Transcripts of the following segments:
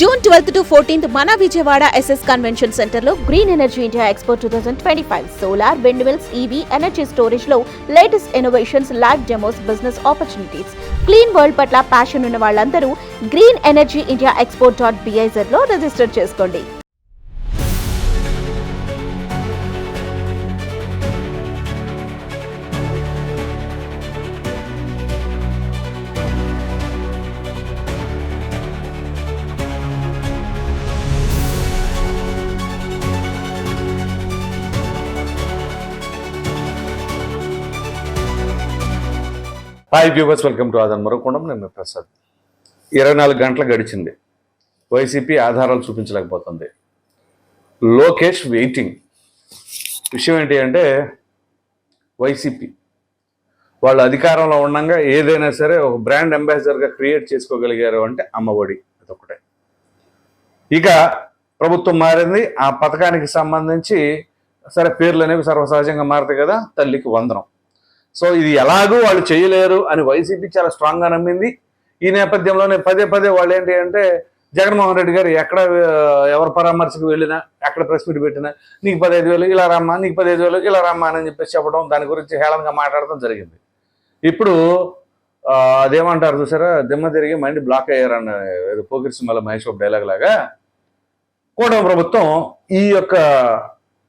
June twelfth to fourteenth మన Vijayawada SS convention సెంటర్లో green energy India expo two thousand twenty five solar wind mills EV energy స్టోరేజ్లో latest innovations live demos business opportunities clean world పట్ల passion ఉన్న వాళ్ళందరూ green energy India expo dot బిఐజర్లో register చేసుకోండి. Hi viewers welcome to ఆదాన్ మరొకొండం. నేను ప్రసాద్. ఇరవై నాలుగు గంటలు గడిచింది. వైసీపీ ఆధారాలు చూపించలేకపోతుంది. లోకేష్ వెయిటింగ్ విషయం ఏంటి అంటే వైసీపీ వాళ్ళు అధికారంలో ఉండగా ఏదైనా సరే ఒక బ్రాండ్ అంబాసిడర్గా క్రియేట్ చేసుకోగలిగారు అంటే అమ్మఒడి అదొకటే ఇక ప్రభుత్వం మారింది. ఆ పథకానికి సంబంధించి సరే పేర్లు అనేవి సర్వసహజంగా మారుతాయి కదా తల్లికి వందనం. సో ఇది ఎలాగూ వాళ్ళు చేయలేరు అని వైసీపీ చాలా స్ట్రాంగ్గా నమ్మింది. ఈ నేపథ్యంలోనే పదే పదే వాళ్ళు ఏంటి అంటే జగన్మోహన్ రెడ్డి గారు ఎక్కడ ఎవరి పరామర్శకు వెళ్ళినా ఎక్కడ ప్రెస్ మీట్ పెట్టినా నీకు పదహైదు వేలు ఇలా రమ్మా నీకు పదహైదు వేలు ఇలా రమ్మా అని చెప్పేసి చెప్పడం దాని గురించి హేళనగా మాట్లాడటం జరిగింది. ఇప్పుడు అదేమంటారు చూసారా దిమ్మ తిరిగి మైండ్ బ్లాక్ అయ్యారన్న పోకిరి సినిమాలో మహేష్ బాబు డైలాగ్ లాగా కూటమి ప్రభుత్వం ఈ యొక్క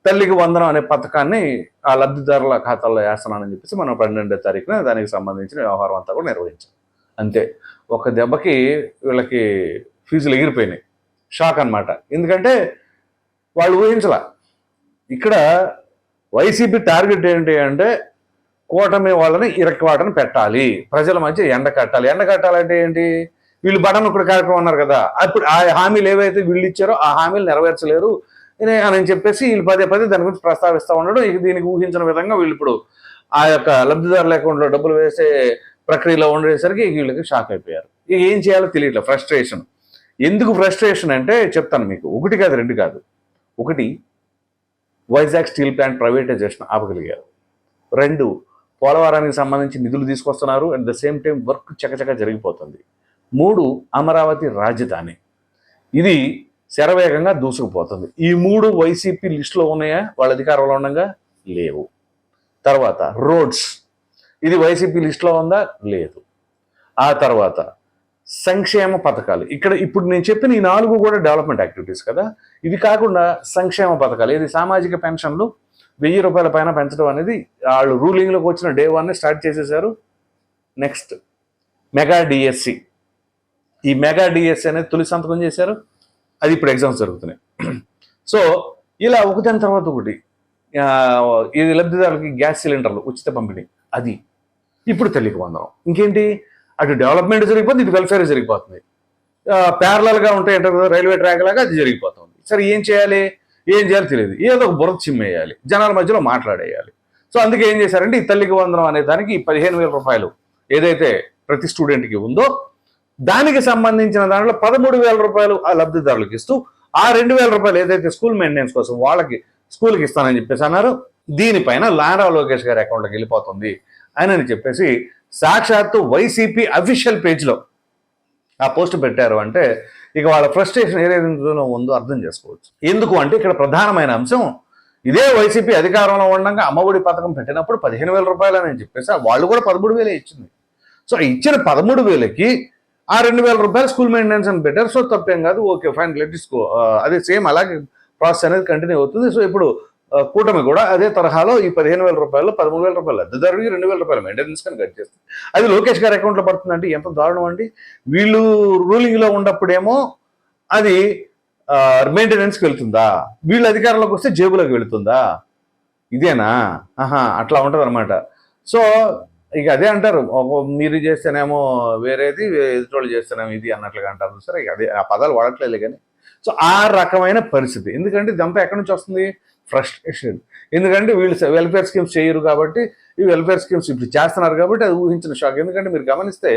తల్లికి వందనం అనే పథకాన్ని ఆ లబ్ధిదారుల ఖాతాల్లో వేస్తున్నానని చెప్పేసి మనం పన్నెండో తారీఖున దానికి సంబంధించిన వ్యవహారం అంతా కూడా నిర్వహించాం. అంతే. ఒక దెబ్బకి వీళ్ళకి ఫీజులు ఎగిరిపోయినాయి. షాక్ అన్నమాట. ఎందుకంటే వాళ్ళు ఊహించాల. ఇక్కడ వైసీపీ టార్గెట్ ఏంటి అంటే కూటమి వాళ్ళని ఇరక్వాటని పెట్టాలి. ప్రజల మధ్య ఎండ కట్టాలి. ఎండ కట్టాలంటే ఏంటి? వీళ్ళు బటన్ ఇప్పుడు కార్యక్రమం అన్నారు కదా. అప్పుడు ఆ హామీలు ఏవైతే వీళ్ళు ఇచ్చారో ఆ హామీలు నెరవేర్చలేరు. అని చెప్పేసి వీళ్ళు పదే పదే దాని గురించి ప్రస్తావిస్తూ ఉండడం దీనికి ఊహించిన విధంగా వీళ్ళు ఇప్పుడు ఆ యొక్క లబ్ధిదారుల అకౌంట్లో డబ్బులు వేసే ప్రక్రియలో ఉండేసరికి వీళ్ళకి షాక్ అయిపోయారు. ఇక ఏం చేయాలో తెలియట్లేదు ఫ్రస్ట్రేషన్ ఎందుకు ఫ్రస్ట్రేషన్ అంటే చెప్తాను మీకు. ఒకటి కాదు రెండు కాదు. ఒకటి వైజాగ్ స్టీల్ ప్లాంట్ ప్రైవేటైజేషన్ ఆపగలిగారు. రెండు పోలవరానికి సంబంధించి నిధులు తీసుకొస్తున్నారు. At the same time work చకచక జరిగిపోతుంది. మూడు అమరావతి రాజధాని. ఇది శరవేగంగా దూసుకుపోతుంది. ఈ మూడు వైసీపీ లిస్టులో ఉన్నాయా? వాళ్ళ అధికారంలో ఉండగా? లేవు. తర్వాత రోడ్స్. ఇది వైసీపీ లిస్టులో ఉందా? లేదు. ఆ తర్వాత సంక్షేమ పథకాలు. ఇక్కడ ఇప్పుడు నేను చెప్పిన ఈ నాలుగు కూడా డెవలప్మెంట్ యాక్టివిటీస్ కదా. ఇవి కాకుండా సంక్షేమ పథకాలు. ఇది సామాజిక పెన్షన్లు. వెయ్యి రూపాయల పైన పెంచడం అనేది వాళ్ళు రూలింగ్లోకి వచ్చిన డే వన్నే స్టార్ట్ చేసేసారు నెక్స్ట్ మెగా డిఎస్సి ఈ మెగా డిఎస్సి అనేది తొలి సంతకం చేశారు. అది ఇప్పుడు ఎగ్జామ్స్ జరుగుతున్నాయి. సో ఇలా ఒకదాని తర్వాత ఒకటి ఇది లబ్ధిదారులకి గ్యాస్ సిలిండర్లు ఉచిత పంపిణీ అది. ఇప్పుడు తెలియక వందనం ఇంకేంటి? అటు డెవలప్మెంట్ జరిగిపోతుంది ఇటు వెల్ఫేర్ జరిగిపోతుంది. ప్యారలల్గా ఉంటాయి అంటే రైల్వే ట్రాక్ లాగా అది జరిగిపోతుంది. సరే ఏం చేయాలి? ఏం చేయాలో తెలియదు. ఏదో ఒక బురద చిమ్మేయాలి. జనాల మధ్యలో మాట్లాడేయాలి. సో అందుకే ఏం చేశారంటే ఈ తల్లికి వందనం అనే దానికి పదిహేను వేల రూపాయలు ఏదైతే ప్రతి స్టూడెంట్కి ఉందో దానికి సంబంధించిన దాంట్లో పదమూడు వేల రూపాయలు ఆ లబ్ధిదారులకు ఇస్తూ ఆ రెండు వేల రూపాయలు ఏదైతే స్కూల్ మెయింటెనెన్స్ కోసం వాళ్ళకి స్కూల్కి ఇస్తానని చెప్పేసి అన్నారు దీనిపైన లారా లోకేష్ గారి అకౌంట్లోకి వెళ్ళిపోతుంది అని చెప్పేసి సాక్షాత్తు వైసీపీ అఫీషియల్ పేజ్లో ఆ పోస్ట్ పెట్టారు అంటే ఇక వాళ్ళ ఫ్రస్ట్రేషన్ ఏదైతే ఉందో అర్థం చేసుకోవచ్చు. ఎందుకు అంటే ఇక్కడ ప్రధానమైన అంశం ఇదే వైసీపీ అధికారంలో ఉండగా అమ్మఒడి పథకం పెట్టినప్పుడు పదిహేను వేల రూపాయలు అని చెప్పేసి వాళ్ళు కూడా పదమూడు వేలే ఇచ్చింది. సో ఇచ్చిన పదమూడు వేలకి ఆ రెండు వేల రూపాయలు స్కూల్ మెయింటెనెన్స్ అని బెటర్ సో తప్పేం కాదు. ఓకే ఫైన్ లెట్ ఇస్కో అదే సేమ్ అలాగే ప్రాసెస్ అనేది కంటిన్యూ అవుతుంది. సో ఇప్పుడు కూటమి కూడా అదే తరహాలో ఈ పదిహేను వేల రూపాయలు పదమూడు వేల రూపాయలు అద్దెదారుడికి రెండు వేల రూపాయలు మెయింటెనెన్స్ కానీ కట్ చేస్తుంది. అది లోకేష్ గారి అకౌంట్లో పడుతుందంటే ఎంత దారుణం అండి. వీళ్ళు రూలింగ్లో ఉన్నప్పుడేమో అది మెయింటెనెన్స్కి వెళ్తుందా? వీళ్ళు అధికారంలోకి వస్తే జేబులోకి వెళుతుందా? ఇదేనా? ఆహా అట్లా ఉంటుంది అనమాట సో ఇక అదే అంటారు. మీరు చేస్తేనేమో వేరేది ఎదుటోళ్ళు చేస్తేనేమో ఇది అన్నట్లుగా అంటారు సరే. ఇక అదే ఆ పదాలు వాడట్లేదు కానీ. సో ఆ రకమైన పరిస్థితి. ఎందుకంటే ఇదంతా ఎక్కడి నుంచి వస్తుంది? ఫ్రస్ట్రేషన్ ఎందుకంటే వీళ్ళు వెల్ఫేర్ స్కీమ్స్ చేయరు కాబట్టి ఈ వెల్ఫేర్ స్కీమ్స్ ఇప్పుడు చేస్తున్నారు కాబట్టి అది ఊహించిన షాక్ ఎందుకంటే మీరు గమనిస్తే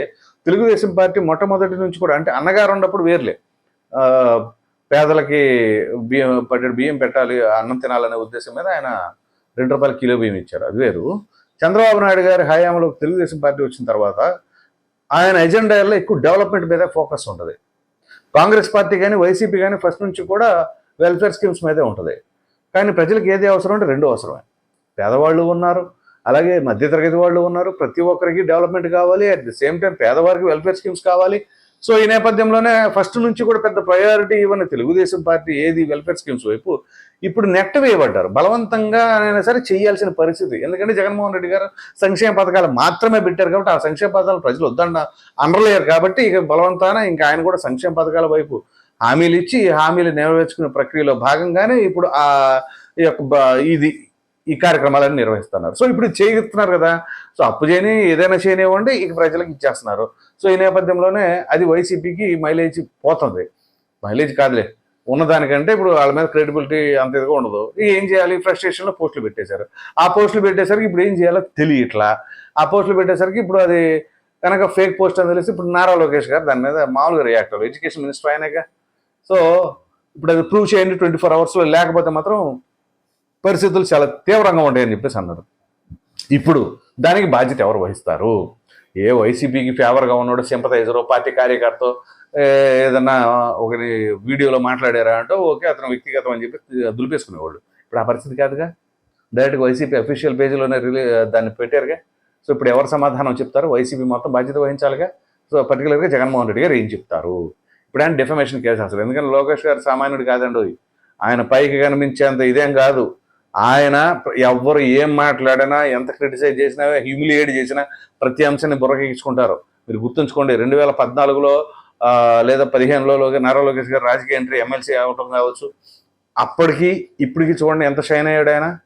తెలుగుదేశం పార్టీ మొట్టమొదటి నుంచి కూడా అంటే అన్నగారు ఉన్నప్పుడు వేర్లే. పేదలకి బియ్యం పట్టెడు బియ్యం పెట్టాలి అన్నం తినాలనే ఉద్దేశం మీద ఆయన రెండు రూపాయల కిలో బియ్యం ఇచ్చారు. అది వేరు. చంద్రబాబు నాయుడు గారి హయాంలో తెలుగుదేశం పార్టీ వచ్చిన తర్వాత ఆయన ఎజెండాల్లో ఎక్కువ డెవలప్మెంట్ మీద ఫోకస్ ఉంటుంది. కాంగ్రెస్ పార్టీ కానీ వైసీపీ కానీ ఫస్ట్ నుంచి కూడా వెల్ఫేర్ స్కీమ్స్ మీదే ఉంటుంది. కానీ ప్రజలకు ఏది అవసరం అంటే రెండు అవసరమే. పేదవాళ్ళు ఉన్నారు అలాగే మధ్యతరగతి వాళ్ళు ఉన్నారు ప్రతి ఒక్కరికి డెవలప్మెంట్ కావాలి అట్ ది సేమ్ టైం పేదవారికి వెల్ఫేర్ స్కీమ్స్ కావాలి సో ఈ నేపథ్యంలోనే ఫస్ట్ నుంచి కూడా పెద్ద ప్రయారిటీ ఇవ్వని తెలుగుదేశం పార్టీ ఏది వెల్ఫేర్ స్కీమ్స్ వైపు ఇప్పుడు నెట్ వేయబడ్డారు. బలవంతంగా అయినా సరే చేయాల్సిన పరిస్థితి. ఎందుకంటే జగన్మోహన్ రెడ్డి గారు సంక్షేమ పథకాలు మాత్రమే పెట్టారు కాబట్టి ఆ సంక్షేమ పథకాలు ప్రజలు వద్దన్న అనలేరు కాబట్టి ఇక బలవంతాన ఇంకా ఆయన కూడా సంక్షేమ పథకాల వైపు హామీలు ఇచ్చి హామీలు నెరవేర్చుకునే ప్రక్రియలో భాగంగానే ఇప్పుడు ఆ ఈ యొక్క ఇది ఈ కార్యక్రమాలను నిర్వహిస్తున్నారు. సో ఇప్పుడు చేయిస్తున్నారు కదా. సో అప్పు చేయని ఏదైనా చేయనివ్వండి ఇక ప్రజలకు ఇచ్చేస్తున్నారు. సో ఈ నేపథ్యంలోనే అది వైసీపీకి మైలేజ్ పోతుంది. మైలేజ్ కాదులే. ఉన్నదానికంటే ఇప్పుడు వాళ్ళ మీద క్రెడిబిలిటీ అంత ఇదిగా ఉండదు. ఏం చేయాలి? ఫ్రస్ట్రేషన్లో పోస్టులు పెట్టేశారు. ఆ పోస్టులు పెట్టేసరికి ఇప్పుడు ఏం చేయాలో తెలియట్లా. ఆ పోస్టులు పెట్టేసరికి ఇప్పుడు అది కనుక ఫేక్ పోస్ట్ అని తెలిసి ఇప్పుడు నారా లోకేష్ గారు దాని మీద మామూలుగా రియాక్ట్ అవ్వాలి ఎడ్యుకేషన్ మినిస్టర్ ఆయనగా. సో ఇప్పుడు అది ప్రూవ్ చేయండి ట్వంటీ ఫోర్ అవర్స్లో. లేకపోతే మాత్రం పరిస్థితులు చాలా తీవ్రంగా ఉంటాయని చెప్పేసి అన్నారు. ఇప్పుడు దానికి బాధ్యత ఎవరు వహిస్తారు? ఏ వైసీపీకి ఫేవర్గా ఉన్నాడు సింపథైజరు పార్టీ కార్యకర్త ఏదన్నా ఒక వీడియోలో మాట్లాడారా అంటే ఓకే అతను వ్యక్తిగతం అని చెప్పి దులిపేసుకునేవాళ్ళు. ఇప్పుడు ఆ పరిస్థితి కాదుగా? డైరెక్ట్గా వైసీపీ అఫీషియల్ పేజీలోనే రిలీ దాన్ని పెట్టారుగా? సో ఇప్పుడు ఎవరు సమాధానం చెప్తారు? వైసీపీ మొత్తం బాధ్యత వహించాలిగా? సో పర్టికులర్గా జగన్మోహన్ రెడ్డి గారు ఏం చెప్తారు? ఇప్పుడు ఆయన డిఫమేషన్ కేసు అసలు. ఎందుకంటే లోకేష్ గారు సామాన్యుడు కాదండి ఆయన పైకి కనిపించేంత ఇదేం కాదు. ఆయన ఎవ్వరు ఏం మాట్లాడినా ఎంత క్రిటిసైజ్ చేసినా హ్యూమిలియేట్ చేసినా ప్రతి అంశాన్ని బుర్రకెక్కించుకుంటారు. మీరు గుర్తుంచుకోండి రెండు వేల పద్నాలుగులో లేదా పదిహేనులో నారా లోకేష్ గారు రాజకీయ ఎంట్రీ ఎమ్మెల్సీ అవటం కావచ్చు. అప్పటికి ఇప్పటికి చూడండి ఎంత షైన్ అయ్యాడు ఆయన.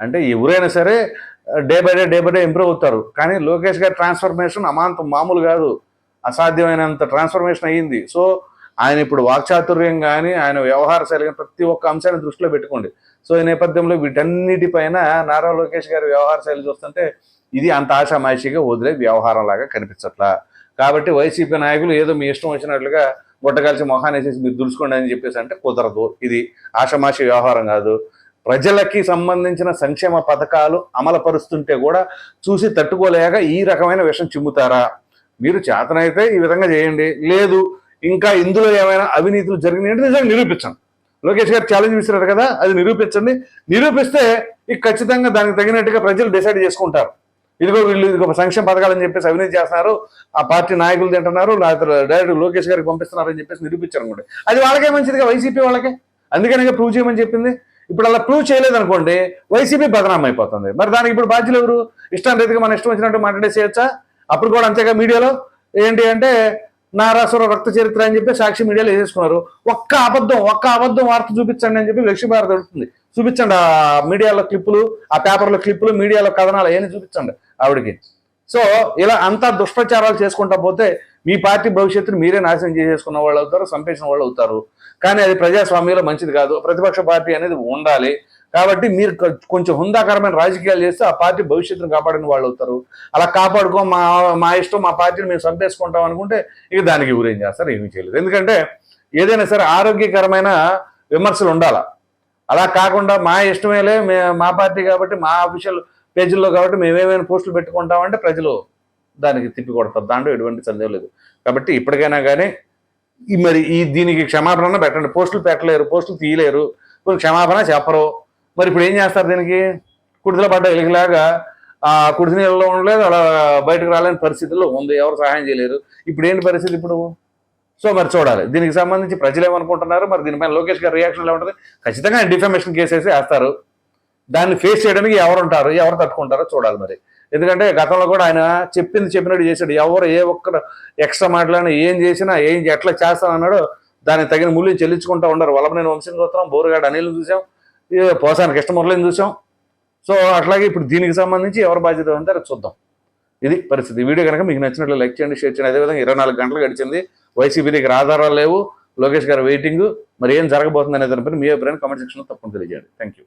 అంటే ఎవరైనా సరే day by day day by day improve అవుతారు. కానీ లోకేష్ గారి ట్రాన్స్ఫర్మేషన్ అమాంతం మామూలు కాదు. అసాధ్యమైనంత ట్రాన్స్ఫర్మేషన్ అయ్యింది. సో ఆయన ఇప్పుడు వాక్చాతుర్యం కానీ ఆయన వ్యవహార శైలి కానీ ప్రతి ఒక్క అంశాన్ని దృష్టిలో పెట్టుకోండి. సో ఈ నేపథ్యంలో వీటన్నిటిపైన నారా లోకేష్ గారి వ్యవహార శైలి చూస్తుంటే ఇది అంత ఆశామాషిగా వదిలే వ్యవహారం లాగా కనిపించట్లా. కాబట్టి వైసీపీ నాయకులు ఏదో మీ ఇష్టం వచ్చినట్లుగా గుట్టకాల్చి మొహాన్ని వేసేసి మీరు దుడుచుకోండి అని చెప్పేసి అంటే కుదరదు. ఇది ఆషమాషి వ్యవహారం కాదు. ప్రజలకి సంబంధించిన సంక్షేమ పథకాలు అమలు పరుస్తుంటే కూడా చూసి తట్టుకోలేక ఈ రకమైన విషయం చిమ్ముతారా? మీరు చేతనైతే ఈ విధంగా చేయండి. లేదు ఇంకా ఇందులో ఏమైనా అవినీతులు జరిగినాయంటే నిజంగా నిరూపించండి. లోకేష్ గారు ఛాలెంజ్ ఇస్తున్నారు కదా అది నిరూపించండి. నిరూపిస్తే ఇక ఖచ్చితంగా దానికి తగినట్టుగా ప్రజలు డిసైడ్ చేసుకుంటారు. ఇదిగో వీళ్ళు ఇదిగో సంక్షేమ పథకాలు అని చెప్పేసి అవినీతి చేస్తున్నారు ఆ పార్టీ నాయకులు తింటున్నారు లేకపోతే డైరెక్ట్ లోకేష్ గారికి పంపిస్తున్నారు అని చెప్పేసి నిరూపించారు అనుకోండి. అది వాళ్ళకే మంచిదిగా వైసీపీ వాళ్ళకే. అందుకనే ప్రూవ్ చేయమని చెప్పింది. ఇప్పుడు అలా ప్రూవ్ చేయలేదు అనుకోండి వైసీపీ బదనాం అయిపోతుంది. మరి దానికి ఇప్పుడు బాధ్యులు ఎవరు? ఇష్టం రీతిగా మన ఇష్టం వచ్చినట్టు మాట్లాడేసేయచ్చా? అప్పుడు కూడా అంతేగా మీడియాలో? ఏంటి అంటే నారాసుర రక్త చరిత్ర అని చెప్పి సాక్షి మీడియాలో వేసేసుకున్నారు. ఒక్క అబద్ధం ఒక్క అబద్ధం వార్త చూపించండి అని చెప్పి లక్ష్మీ భారత్ అడుగుతుంది. చూపించండి ఆ మీడియాలో క్లిప్పులు ఆ పేపర్లో క్లిప్పులు మీడియాలో కథనాలు అవన్నీ చూపించండి ఆవిడకి. సో ఇలా అంతా దుష్ప్రచారాలు చేసుకుంటా పోతే మీ పార్టీ భవిష్యత్తును మీరే నాశనం చేసేసుకున్న వాళ్ళు అవుతారు సంపేసిన వాళ్ళు అవుతారు. కానీ అది ప్రజాస్వామ్యంలో మంచిది కాదు. ప్రతిపక్ష పార్టీ అనేది ఉండాలి. కాబట్టి మీరు కొంచెం హుందాకరమైన రాజకీయాలు చేస్తే ఆ పార్టీ భవిష్యత్తును కాపాడిన వాళ్ళు అవుతారు. అలా కాపాడుకో మా మా ఇష్టం మా పార్టీని మేము చంపేసుకుంటాం అనుకుంటే ఇక దానికి ఊరేం చేస్తారు? ఏమీ చేయలేదు. ఎందుకంటే ఏదైనా సరే ఆరోగ్యకరమైన విమర్శలు ఉండాలా? అలా కాకుండా మా ఇష్టమేలే మే మా పార్టీ కాబట్టి మా ఆఫీషియల్ పేజీల్లో కాబట్టి మేమేమైనా పోస్టులు పెట్టుకుంటామంటే ప్రజలు దానికి తిప్పి కొడతారు. దాంట్లో ఎటువంటి సందేహం లేదు. కాబట్టి ఇప్పటికైనా కానీ మరి ఈ దీనికి క్షమాపణ పెట్టండి. పోస్టులు పెట్టలేరు పోస్టులు తీయలేరు. క్షమాపణ చెప్పరు. మరి ఇప్పుడు ఏం చేస్తారు దీనికి? కుడితిలో పడ్డ ఎలిగిలాగా ఆ కుడిసి నీళ్ళలో ఉండలేదు అలా బయటకు రాలేని పరిస్థితుల్లో ఉంది. ఎవరు సహాయం చేయలేరు. ఇప్పుడు ఏంటి పరిస్థితి ఇప్పుడు? సో మరి చూడాలి. దీనికి సంబంధించి ప్రజలు ఏమనుకుంటున్నారు? మరి దీనిపైన లోకేష్ గారి రియాక్షన్ ఎలా ఉంటుంది? ఖచ్చితంగా డిఫమేషన్ కేసు వేసి వేస్తారు. దాన్ని ఫేస్ చేయడానికి ఎవరు ఉంటారు? ఎవరు తట్టుకుంటారో చూడాలి మరి. ఎందుకంటే గతంలో కూడా ఆయన చెప్పింది చెప్పినట్టు చేశాడు. ఎవరు ఏ ఒక్కరు ఎక్స్ట్రా మాట్లాడినా ఏం చేసినా ఏం ఎట్లా చేస్తానన్నాడో దానికి తగిన మూల్యం చెల్లించుకుంటూ ఉండరు వల్లభనేని వంశం గోత్రం బోరుగాడు అనిల్ని చూసాం. పోసాని కృష్ణమురళిని చూసాం. సో అట్లాగే ఇప్పుడు దీనికి సంబంధించి ఎవరు బాధ్యత ఉంటే చూద్దాం. ఇది పరిస్థితి. వీడియో కనుక మీకు నచ్చినట్లు లైక్ చేయండి షేర్ చేయండి. అదేవిధంగా ఇరవై నాలుగు గంటలు గడిచింది. వైసీపీ దగ్గర ఆధారాలు లేవు. లోకేష్ గారు వెయిటింగ్ మరి ఏం జరగబోతుంది అనే దానిపైన మీ అభిప్రాయం కామెంట్ సెక్షన్లో తప్పకుండా తెలియజేయండి. Thank you